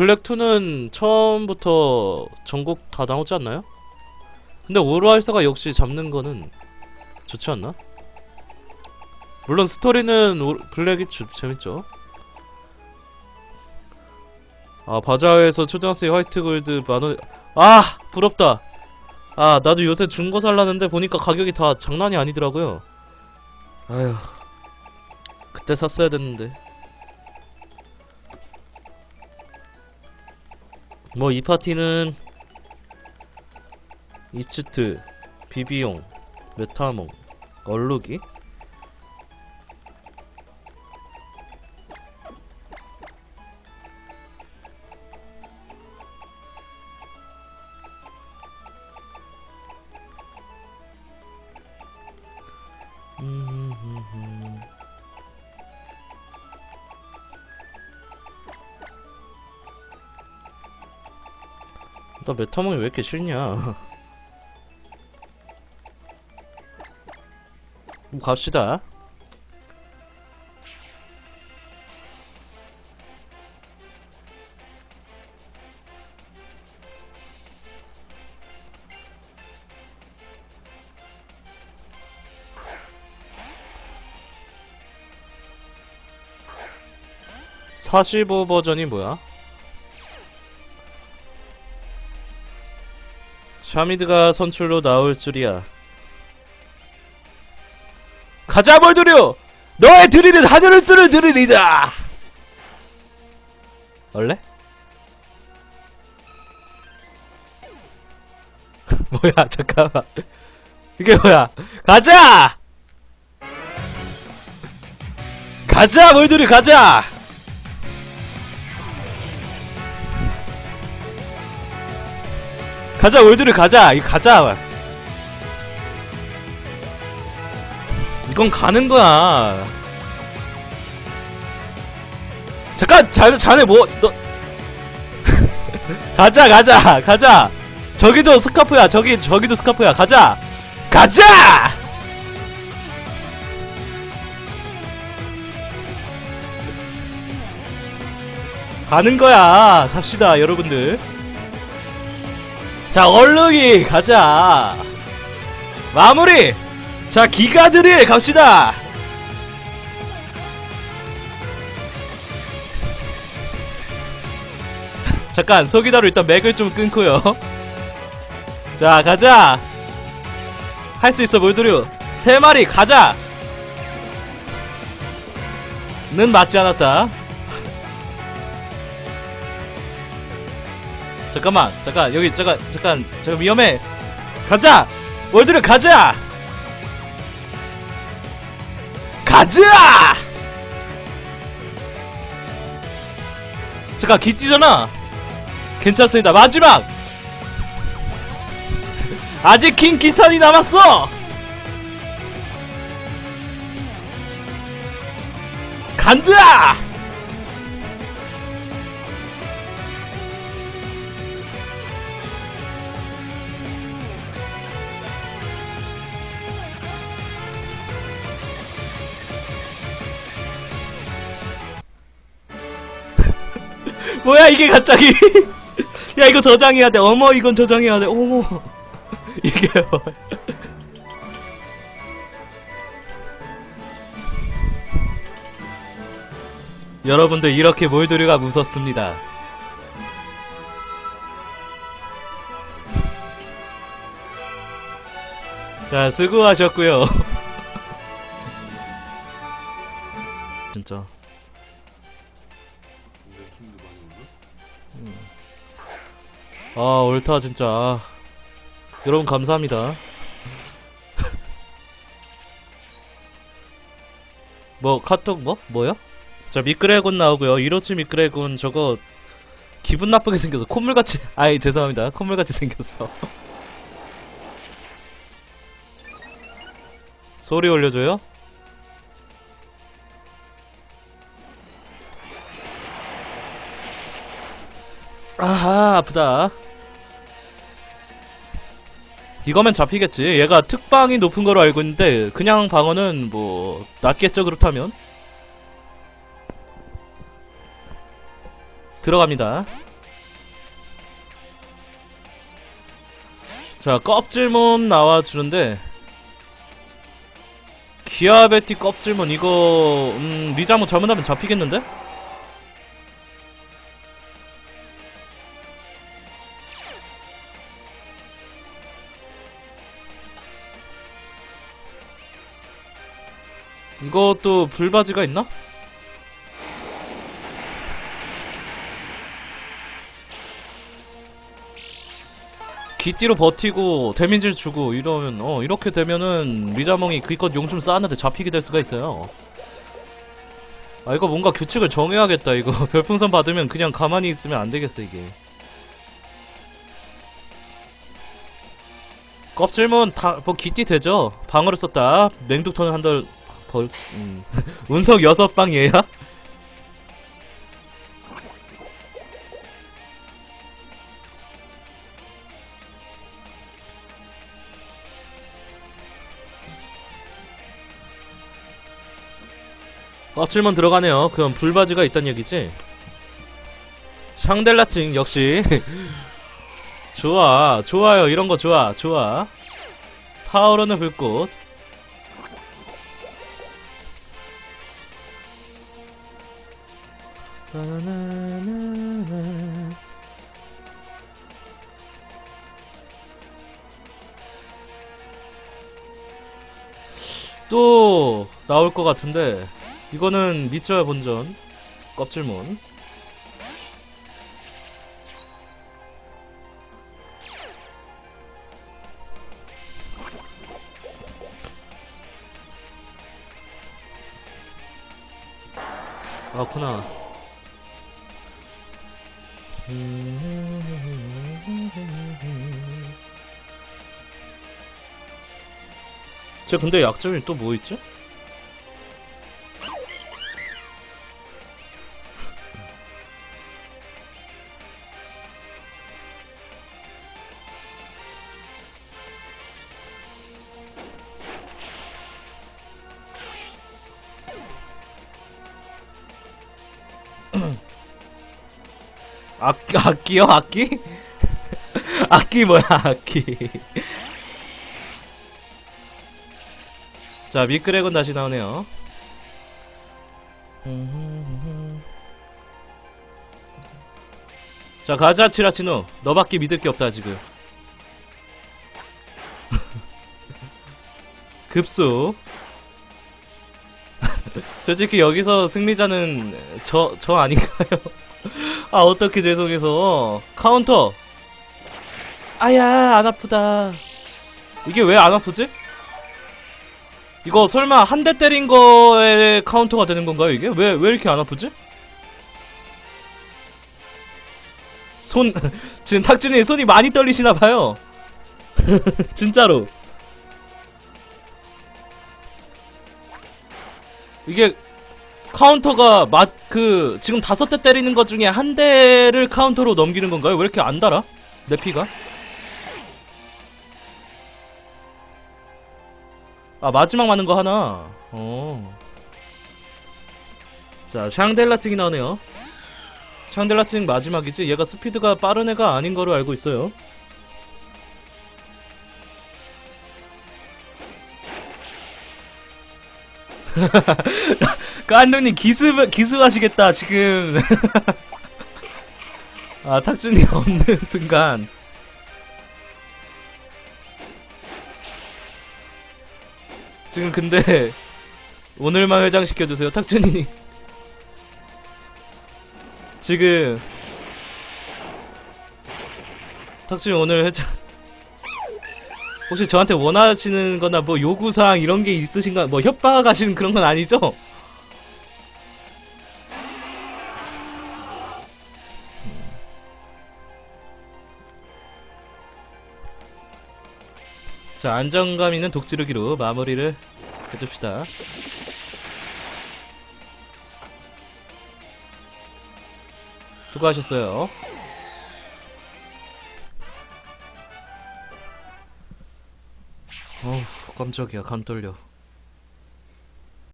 블랙2는 처음부터 전곡 다 나오지 않나요? 근데 오르알사가 역시 잡는 거는 좋지 않나? 물론 스토리는 오- 블랙이 주, 재밌죠. 아 바자회에서 초등학생 화이트 골드 만원 아 부럽다. 아 나도 요새 중고 살라는데 보니까 가격이 다 장난이 아니더라고요. 아휴 그때 샀어야 됐는데. 뭐 이 파티는 이츠트, 비비용, 메타몽, 얼룩이 나 메타몽이 왜 이렇게 싫냐? 뭐 갑시다. (45) 버전이 뭐야? 샤미드가 선출로 나올 줄이야. 가자 멀두려! 너의 드릴은 하늘을 뚫을 드릴이다! 원래? 뭐야 잠깐만 이게 뭐야 가자! 가자 멀두리 가자! 가자 월드를 가자. 이 가자. 이건 가는 거야. 잠깐 자, 자네 뭐너. 가자 가자 가자. 저기도 스카프야 저기 저기도 스카프야. 가자. 가자! 가는 거야. 갑시다 여러분들 자 얼룩이 가자. 마무리! 자 기가드릴 갑시다. 잠깐 소기다로 일단 맥을 좀 끊고요. 자 가자. 할 수 있어 몰드류 세 마리 가자. 는 맞지 않았다 잠깐만 잠깐 여기 잠깐 잠깐 잠깐 위험해. 가자! 월드를 가자! 가자! 잠깐 기찌잖아. 괜찮습니다. 마지막! 아직 킹 기탄이 남았어! 간다 뭐야 이게 갑자기? 야 이거 저장해야 돼. 어머 이건 저장해야 돼. 어머. 이게 뭐. 여러분들 이렇게 몰드류가 무섭습니다. 자 수고하셨고요. 진짜 아 옳다 진짜 아. 여러분 감사합니다 뭐 카톡 뭐? 뭐요? 자 미끄레곤 나오고요 이로치 미끄레곤 저거 기분 나쁘게 생겨서 콧물같이 아이 죄송합니다 콧물같이 생겼어 소리 올려줘요? 아하 아프다 이거면 잡히겠지. 얘가 특방이 높은 걸로 알고 있는데 그냥 방어는 뭐 낮겠죠 그렇다면 들어갑니다. 자 껍질몬 나와주는데 기아베티 껍질몬 이거 음 리자모 잘못하면 잡히겠는데? 이것도 불바지가 있나? 기띠로 버티고 데미지를 주고 이러면 어 이렇게 되면은 리자몽이 그것 용좀 쌓았는데 잡히게 될 수가 있어요. 아 이거 뭔가 규칙을 정해야겠다 이거 별풍선 받으면 그냥 가만히 있으면 안 되겠어 이게. 껍질문 다 뭐 기띠 되죠? 방어를 썼다. 맹독턴을 한덜 벌 음. 운석 여섯 방 얘야? 껍질만 들어가네요. 그럼 불바지가 있단 얘기지. 샹델라찡 역시 좋아, 좋아요. 이런 거 좋아, 좋아. 타오르는 불꽃. 또 나올 것 같은데 이거는 밑져야 본전 껍질문 아구나 쟤 근데 약점이 또 뭐 있지? 악기, 악기요? 악기? 악기 뭐야, 악기. 자, 미끄레곤 다시 나오네요. 자, 가자, 치라치노. 너밖에 믿을 게 없다, 지금. 급수. 솔직히 여기서 승리자는 저, 저 아닌가요? 아, 어떻게 죄송해서. 카운터. 아야, 안 아프다. 이게 왜 안 아프지? 이거 설마 한 대 때린 거에 카운터가 되는 건가요, 이게? 왜, 왜 이렇게 안 아프지? 손, 지금 탁준이 손이 많이 떨리시나 봐요. 진짜로. 이게 카운터가 맛, 그, 지금 다섯 대 때리는 것 중에 한 대를 카운터로 넘기는 건가요? 왜 이렇게 안 달아? 내 피가? 아, 마지막 맞는 거 하나. 어. 자, 샹델라찡이 나오네요. 샹델라찡 마지막이지? 얘가 스피드가 빠른 애가 아닌 거로 알고 있어요. 깐둥님 기습, 기습하시겠다, 지금. 아, 탁준이 없는 순간. 지금 근데, 오늘만 회장시켜주세요, 탁준이. 지금, 탁준이 오늘 회장. 혹시 저한테 원하시는 거나 뭐 요구사항 이런 게 있으신가, 뭐 협박하시는 그런 건 아니죠? 자, 안정감 있는 독지르기로 마무리를 해줍시다. 수고하셨어요. 어우, 깜짝이야. 감 떨려.